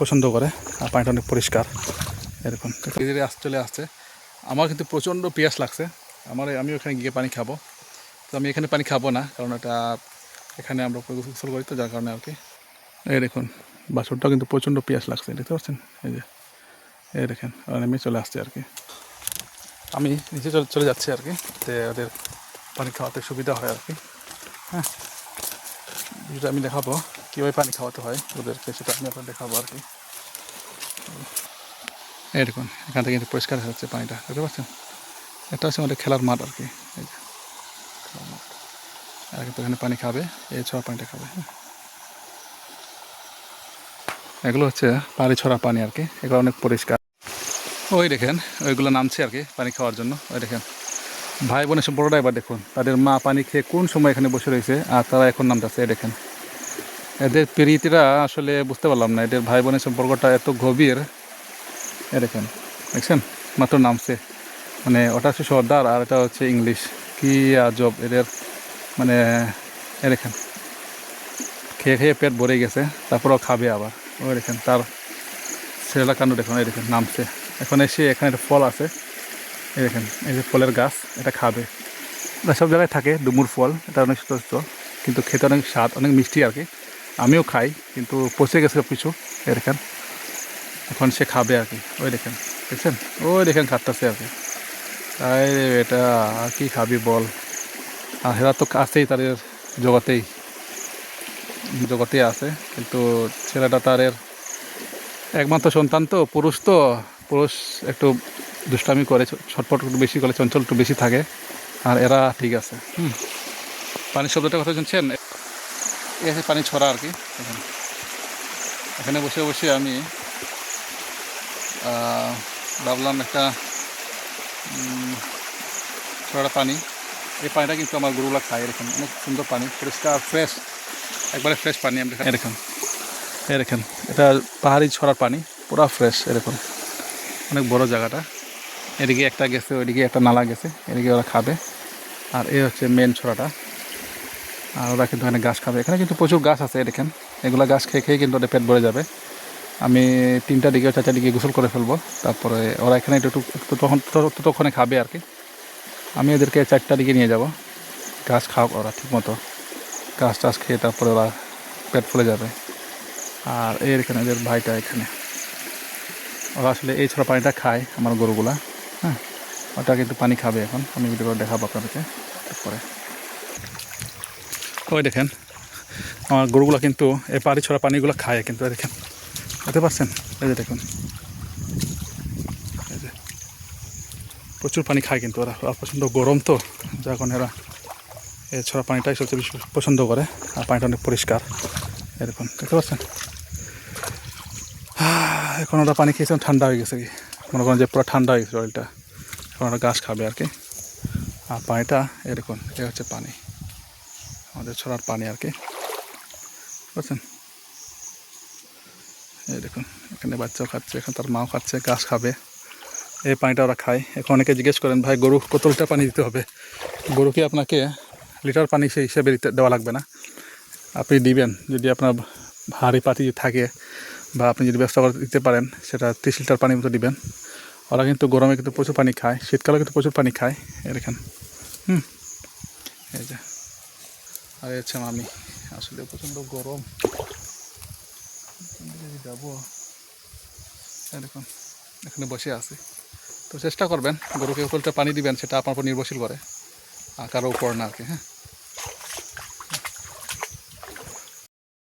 পছন্দ করে। আর পানিটা অনেক পরিষ্কার। এরকম। ধীরে ধীরে আস চলে আসছে। আমার কিন্তু প্রচণ্ড পিয়াস লাগছে। আমার আমি ওখানে গিয়ে পানি খাব। তো আমি এখানে পানি খাব না, কারণ এটা এখানে আমরা গোসল করি তো, যার কারণে আর কি। এই দেখুন বাছুরটাও কিন্তু প্রচণ্ড পিয়াস লাগছে, দেখতে পাচ্ছেন? এই যে, এই দেখেন নেমে চলে আসছে আর কি। আমি নিচে চলে চলে যাচ্ছি আর কি তে ওদের পানি খাওয়াতে সুবিধা হয় আর কি। হ্যাঁ আমি দেখাবো। কীভাবে পানি খাওয়াতে হয়, ওদেরকে সেটা আমি আপনার দেখাবো আর কি। এই দেখুন, এখান থেকে কিন্তু পরিষ্কার যাচ্ছে পানিটা, দেখতে পাচ্ছেন? এটা হচ্ছে আমাদের খেলার মাঠ আর কি, এই যে আর কিন্তু এখানে পানি খাবে, এই ছড়া পানিটা খাবে হ্যাঁ। এগুলো হচ্ছে পানি ছড়া পানি আর কি, এগুলো অনেক পরিষ্কার। ওই দেখেন, ওইগুলো নামছে আর কি পানি খাওয়ার জন্য, ওই দেখেন। ভাই বোনের সম্পর্কটা এবার দেখুন, তাদের মা পানি খেয়ে কোন সময় এখানে বসে রয়েছে, আর তারা এখন নামতেছে দেখেন। এদের প্রীতিরা আসলে বুঝতে পারলাম না, এদের ভাই বোনের সম্পর্কটা এত গভীর। দেখেন, দেখছেন? মাত্র নামছে। মানে ওটা হচ্ছে সর্দার আর এটা হচ্ছে ইংলিশ। কি আজব এদের। মানে এ দেখেন, খেয়ে খেয়ে পেট ভরে গেছে তারপরেও খাবে আবার। ওই দেখেন, তার ছেলেরা কাণ্ড দেখুন দেখেন, নামছে। এখন এসে এখানে একটা ফল আছে। দেখেন, এই যে ফলের গাছ, এটা খাবে। সব জায়গায় থাকে, ডুমুর ফল, এটা অনেক সুস্থ কিন্তু খেতে অনেক স্বাদ, অনেক মিষ্টি আর কি। আমিও খাই, কিন্তু পচে গেছে সব কিছু এখন সে খাবে আর কি। ওই দেখেন, দেখছেন? ওই দেখেন, খাটতেছে আর কি। তাই এটা আর কি খাবি বল? আর হেরা তো আছেই তাদের জগতেই। জগতেই আছে, কিন্তু ছেলেটা তাদের একমাত্র সন্তান তো, পুরুষ তো। পুরুষ একটু দুষ্টামি করে ছটফট একটু বেশি করে, চঞ্চল একটু বেশি থাকে। আর এরা ঠিক আছে, হুম। পানির শব্দটা কথা শুনছেন? আছে পানি ছড়া আর কি, এখানে। এখানে বসে বসে আমি ভাবলাম একটা ছড়া পানি। এই পানিটা কিন্তু আমার গরুলা খায়, এরকম অনেক সুন্দর পানি, পরিষ্কার ফ্রেশ একবারে ফ্রেশ পানি আমরা এরকম এরকম। এটা পাহাড়ি ছড়ার পানি, পুরো ফ্রেশ এরকম। অনেক বড় জায়গাটা। এদিকে একটা গেছে, ওইদিকে একটা নালা গেছে, এদিকে ওরা খাবে। আর এই হচ্ছে মেন ছড়াটা। আর ওরা কিন্তু এখানে গাছ খাবে। এখানে কিন্তু প্রচুর গাছ আছে, দেখেন। এগুলো গাছ খেয়ে খেয়ে কিন্তু ওদের পেট ভরে যাবে। আমি তিনটা দিকে, চারটা দিকে গোসল করে ফেলব। তারপরে ওরা এখানে একটু একটু- তখন ততক্ষণে খাবে আর কি। আমি এদেরকে চারটা দিকে নিয়ে যাব। গাছ খাওয়া ওরা ঠিক মতো গাছ টাছ খেয়ে তারপরে ওরা পেট ফুলে যাবে। আর এর এখানে এদের ভাইটা এখানে। ওরা আসলে এই ছড়া পানিটা খায় আমার গরুগুলা হ্যাঁ? ওটা কিন্তু পানি খাবে এখন। আমি ভিডিও দেখাবো আপনাদেরকে। তারপরে ওই দেখেন? আমার গরুগুলো কিন্তু এই পানি ছড়া পানিগুলো খায় কিন্তু দেখেন। দেখতে পারছেন এই যে দেখুন। প্রচুর পানি খায় কিন্তু ওরা। আর প্রচণ্ড গরম তো কারণে এরা এই ছড়া পানিটাই সবচেয়ে বেশি পছন্দ করে, আর পানিটা অনেক পরিষ্কার। এরকম দেখতে পাচ্ছেন? এখন ওরা পানি খেয়েছে, ঠান্ডা হয়ে গেছে কি? মনে করেন যে পুরো ঠান্ডা হয়ে গেছে জলটা এখন ওরা গাছ খাবে আর কি। আর পানিটা এরকম এ হচ্ছে পানি। আমাদের ছড়ার পানি আর কি। বুঝছেন? এই দেখুন, এখানে বাচ্চাও খাচ্ছে, এখানে তার মাও খাচ্ছে গাছ খাবে। এই পানিটা ওরা খায়। এখন অনেকে জিজ্ঞেস করেন, ভাই, গরু কত লিটার পানি দিতে হবে? গরুকে আপনাকে লিটার পানি সেই হিসেবে দিতে, দেওয়া লাগবে না? আপনি দিবেন, যদি আপনার ভারী পাতি থাকে বা আপনি যদি ব্যবস্থা করে দিতে পারেন, সেটা তিরিশ লিটার পানির মতো দিবেন। ওরা কিন্তু গরমে কিন্তু প্রচুর পানি খায়, শীতকালে কিন্তু প্রচুর পানি খায়। দেখেন, হুম? এই যে আর হচ্ছে আমি। আসলে প্রচণ্ড গরম। যাব এখানে বসে আছি। তো চেষ্টা করবেন, গরুকে ওপরটা পানি দিবেন, সেটা আপনার উপর নির্ভরশীল করে, আর কারও উপর না আর কি হ্যাঁ।